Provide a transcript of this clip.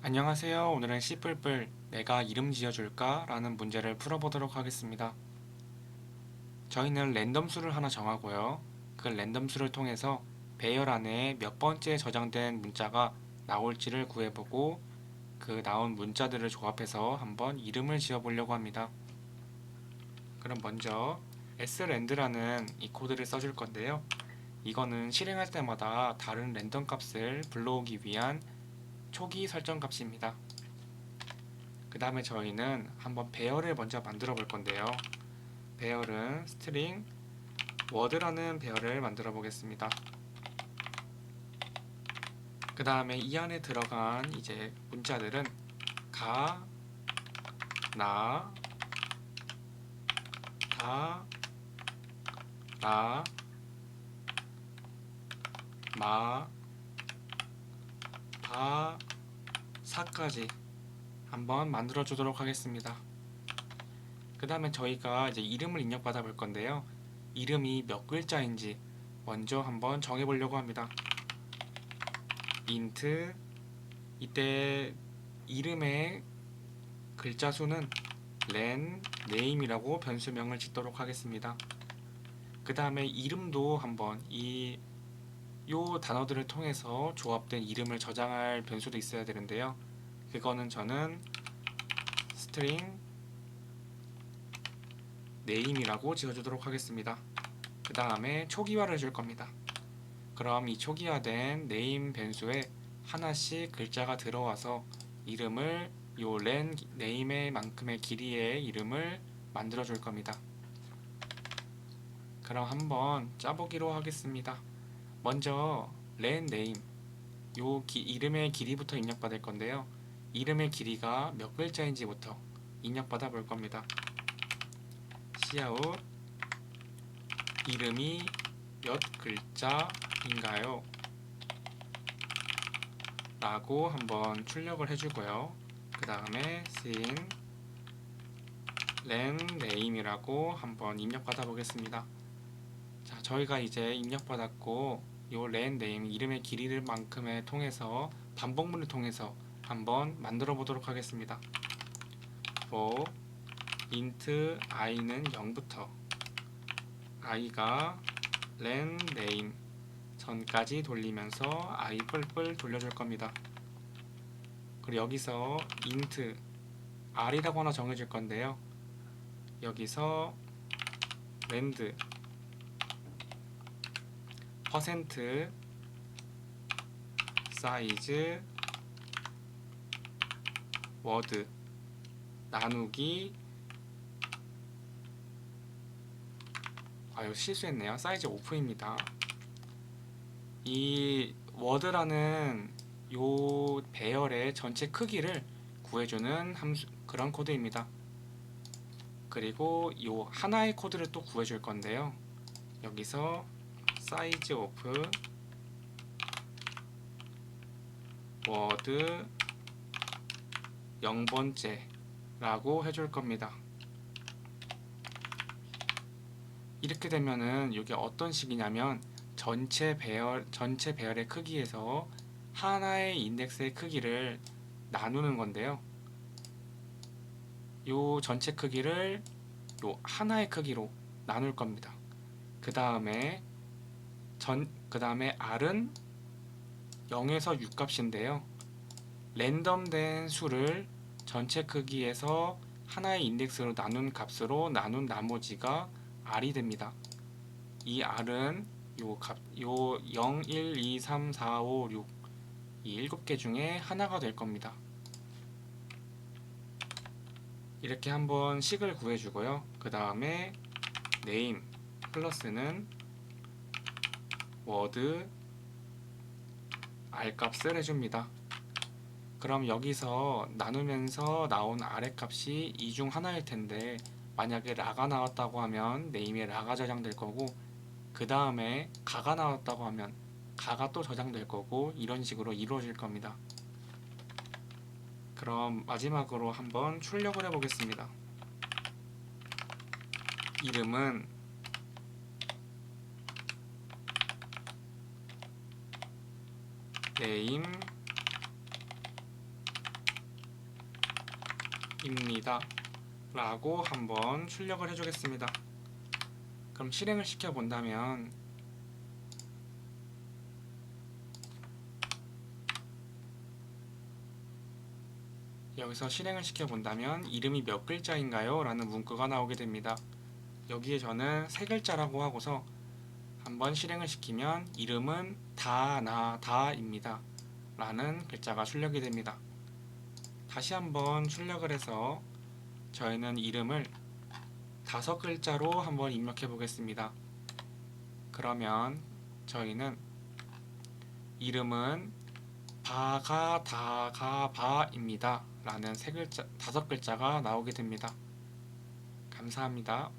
안녕하세요. 오늘은 씨뿔뿔 내가 이름 지어줄까? 라는 문제를 풀어보도록 하겠습니다. 저희는 랜덤 수를 하나 정하고요. 그 랜덤 수를 통해서 배열 안에 몇 번째 저장된 문자가 나올지를 구해보고 그 나온 문자들을 조합해서 한번 이름을 지어보려고 합니다. 그럼 먼저 srand라는 이 코드를 써줄 건데요. 이거는 실행할 때마다 다른 랜덤 값을 불러오기 위한 초기 설정 값입니다. 그 다음에 저희는 한번 배열을 먼저 만들어 볼 건데요. 배열은 스트링 워드라는 배열을 만들어 보겠습니다. 그 다음에 이 안에 들어간 이제 문자들은 가, 나, 다, 라, 마, 바, 4까지 한번 만들어 주도록 하겠습니다. 그 다음에 저희가 이제 이름을 입력받아 볼 건데요. 이름이 몇 글자인지 먼저 한번 정해 보려고 합니다. 인트 이때 이름의 글자 수는 len name이라고 변수명을 짓도록 하겠습니다. 그 다음에 이름도 한번 이 요 단어들을 통해서 조합된 이름을 저장할 변수도 있어야 되는데요. 그거는 저는 string name이라고 지어주도록 하겠습니다. 그 다음에 초기화를 해줄 겁니다. 그럼 이 초기화된 name 변수에 하나씩 글자가 들어와서 이름을 요 len name의 만큼의 길이의 이름을 만들어 줄 겁니다. 그럼 한번 짜보기로 하겠습니다. 먼저 len name 요 기- 이름의 길이부터 입력받을 건데요. 이름의 길이가 몇 글자인지부터 입력받아 볼 겁니다. cout 이름이 몇 글자인가요? 라고 한번 출력을 해주고요. 그 다음에 sin len name이라고 한번 입력받아 보겠습니다. 자, 저희가 이제 입력받았고 요 len name 이름의 길이를 만큼에 통해서 반복문을 통해서 한번 만들어 보도록 하겠습니다. for int i는 0부터 i가 len name 전까지 돌리면서 i 뿔뿔 돌려줄 겁니다. 그리고 여기서 int r이라고 하나 정해줄 건데요. 여기서 rand 퍼센트 사이즈 워드 나누기 아 이거 실수했네요. 사이즈 오프입니다. 이 워드라는 요 배열의 전체 크기를 구해주는 함수 그런 코드입니다. 그리고 요 하나의 코드를 또 구해줄 건데요. 여기서 사이즈 오프 워드 0번째 라고 해줄 겁니다. 이렇게 되면은 이게 어떤 식이냐면 전체 배열 전체 배열의 크기에서 하나의 인덱스의 크기를 나누는 건데요. 요 전체 크기를 요 하나의 크기로 나눌 겁니다. 그 다음에 전 그 다음에 r은 0에서 6 값인데요. 랜덤된 수를 전체 크기에서 하나의 인덱스로 나눈 값으로 나눈 나머지가 r이 됩니다. 이 r은 요 값, 요 0, 1, 2, 3, 4, 5, 6, 이 7개 중에 하나가 될 겁니다. 이렇게 한번 식을 구해주고요. 그 다음에 name 플러스는 워드 r 값을 해줍니다. 그럼 여기서 나누면서 나온 아래 값이 이중 하나일 텐데 만약에 라가 나왔다고 하면 네임에 라가 저장될 거고 그 다음에 가가 나왔다고 하면 가가 또 저장될 거고 이런 식으로 이루어질 겁니다. 그럼 마지막으로 한번 출력을 해보겠습니다. 이름은 name 입니다. 라고 한번 출력을 해주겠습니다. 그럼 실행을 시켜 본다면 여기서 실행을 시켜 본다면 이름이 몇 글자인가요? 라는 문구가 나오게 됩니다. 여기에 저는 세 글자라고 하고서 한번 실행을 시키면 이름은 다나다입니다. 라는 글자가 출력이 됩니다. 다시 한번 출력을 해서 저희는 이름을 다섯 글자로 한번 입력해 보겠습니다. 그러면 저희는 이름은 바가다가바입니다. 라는 세 글자, 다섯 글자가 나오게 됩니다. 감사합니다.